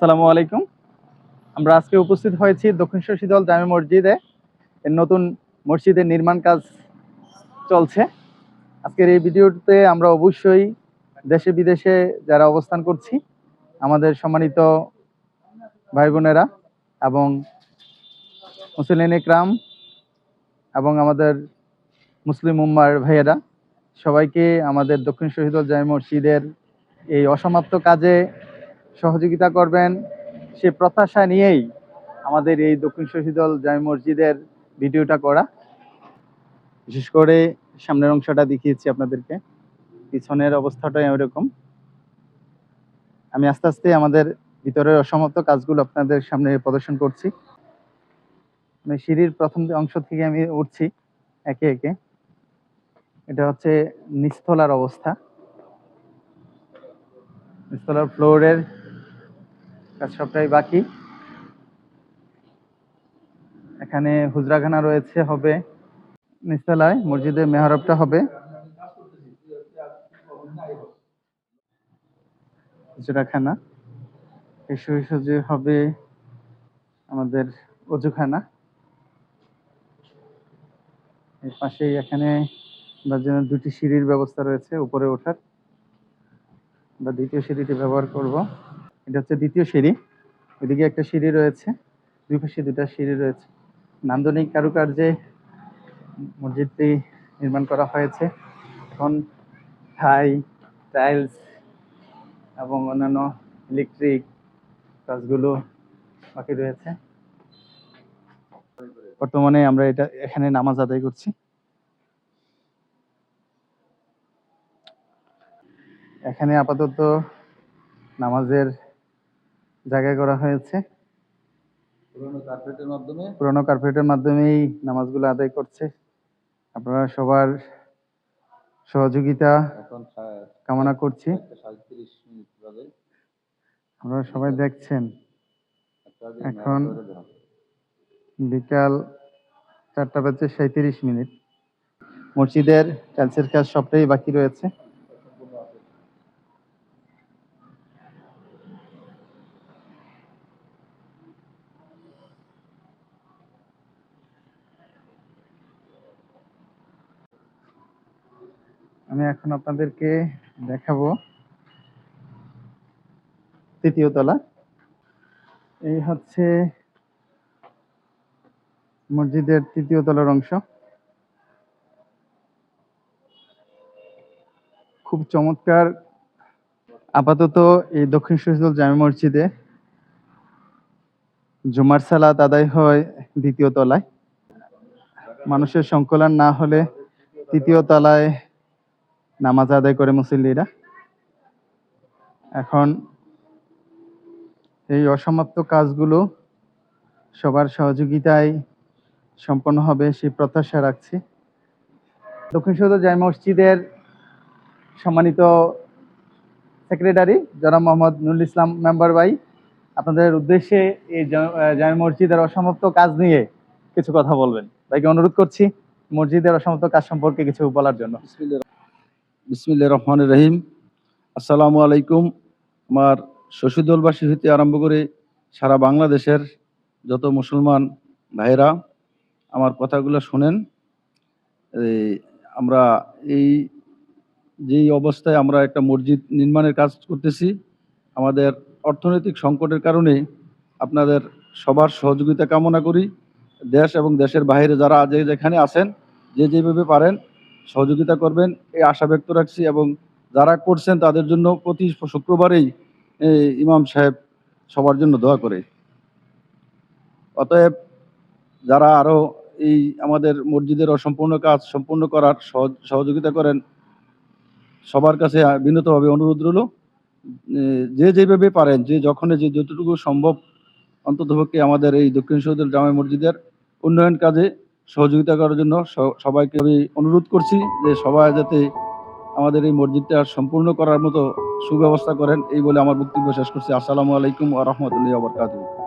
আসসালামু আলাইকুম। আমরা আজকে উপস্থিত হয়েছি দক্ষিণ শশীদল জামে মসজিদে। এর নতুন মসজিদের নির্মাণ কাজ চলছে। আজকের এই ভিডিওতে আমরা অবশ্যই দেশে বিদেশে যারা অবস্থান করছি, আমাদের সম্মানিত ভাই বোনেরা এবং মুসলিম ইকরাম এবং আমাদের মুসলিম উম্মার ভাইয়েরা, সবাইকে আমাদের দক্ষিণ শহীদুল জামে মসজিদের এই অসমাপ্ত কাজে সহযোগিতা করবেন। সে প্রত্যাশা নিয়েই আমাদের এই দক্ষিণ শহীদল জামে মসজিদের ভিডিওটা করা। বিশেষ করে সামনের অংশটা দেখিয়েছি আপনাদেরকে। পিছনের অবস্থাটাই এরকম আমি আস্তে আস্তে আমাদের ভিতরের অসমাপ্ত কাজগুলো আপনাদের সামনে প্রদর্শন করছি। আমি সিঁড়ির প্রথম অংশ থেকে আমি উঠছি একে একে। এটা হচ্ছে নিচতলার অবস্থা। নিচতলার ফ্লোরের কাজ সবটাই বাকি। এখানে হুজরাখানা রয়েছে, হবে নিচতলায় মসজিদের মেহরবটা হবে। হুজরাখানা। এসো যে হবে আমাদের অজুখানা। এর পাশেই এখানে তার দুটি সিঁড়ির ব্যবস্থা রয়েছে, উপরে ওঠার। বা দ্বিতীয় সিঁড়িটি ব্যবহার করব। এটা হচ্ছে দ্বিতীয় সিঁড়ি। এদিকে একটা সিঁড়ি রয়েছে, দুই পাশে দুটা সিঁড়ি রয়েছে। নান্দনিক কারুকার্যে মসজিদটি নির্মাণ করা হয়েছে। এখন ঠাই টাইলস এবং অন্যান্য ইলেকট্রিক কাজগুলো বাকি রয়েছে। বর্তমানে আমরা এটা এখানে নামাজ আদায় করছি। এখানে আপাতত নামাজের জায়গা করা হয়েছে। পুরোনো কার্পেটের মাধ্যমেই নামাজগুলো আদায় করছে। আপনারা সবার সহযোগিতা কামনা করছি। আপনারা সবাই দেখছেন। এখন। বিকাল চারটা বাজে সাঁত্রিশ মিনিট। মসজিদের টাইলসের কাজ সবটাই বাকি রয়েছে। আমি এখন আপনাদেরকে দেখাবো তৃতীয় তলা। এই হচ্ছে মসজিদের তৃতীয় তলার অংশ। খুব চমৎকার। আপাতত এই দক্ষিণ শহীদুল জামে মসজিদে জুমার সালাত আদায় হয় দ্বিতীয় তলায়। মানুষের সংকলন না হলে তৃতীয় তলায় নামাজ আদায় করে মুসল্লিরা। এখন এই অসমাপ্ত কাজগুলো সবার সহযোগিতায় সম্পন্ন হবে সেই প্রত্যাশা রাখছি। দক্ষিণ সৌদ জাই মসজিদের সম্মানিত সেক্রেটারি, জনাব মোহাম্মদ নুরুল ইসলাম মেম্বার ভাই, আপনাদের উদ্দেশ্যে এই জামে মসজিদের অসমাপ্ত কাজ নিয়ে কিছু কথা বলবেন। ভাইকে অনুরোধ করছি, মসজিদের অসমাপ্ত কাজ সম্পর্কে কিছু বলার জন্য। বিসমিল্লাহ রহমান রহিম। আসসালামু আলাইকুম আমার শশীদলবাসী হইতে আরম্ভ করে সারা বাংলাদেশের যত মুসলমান ভাইরা আমার কথাগুলো শোনেন। আমরা এই যেই অবস্থায় আমরা একটা মসজিদ নির্মাণের কাজ করতেছি, আমাদের অর্থনৈতিক সংকটের কারণে আপনাদের সবার সহযোগিতা কামনা করি। দেশ এবং দেশের বাইরে যারা যে যেখানে আছেন, যে যেভাবে পারেন সহযোগিতা করবেন। এই আশা ব্যক্ত রাখছি এবং যারা করছেন তাদের জন্য প্রতি শুক্রবারেই ইমাম সাহেব সবার জন্য দোয়া করে। অতএব যারা আরও এই আমাদের মসজিদের অসম্পূর্ণ কাজ সম্পূর্ণ করার সহযোগিতা করেন, সবার কাছে বিনীতভাবে অনুরোধ রইল। যে যেভাবে পারেন, যে যখন যে যতটুকু সম্ভব অন্ততপক্ষে আমাদের এই দক্ষিণ সৌদুল জামা মসজিদের উন্নয়ন কাজে সহযোগিতা করার জন্য সবাইকে আমি অনুরোধ করছি যে সবাই যাতে আমাদের এই মসজিদটা সম্পূর্ণ করার মতো সুব্যবস্থা করেন, এই বলে আমার বক্তব্য শেষ করছি। আসসালামু আলাইকুম আ রহমতুল্লাহ বরকাতুহ।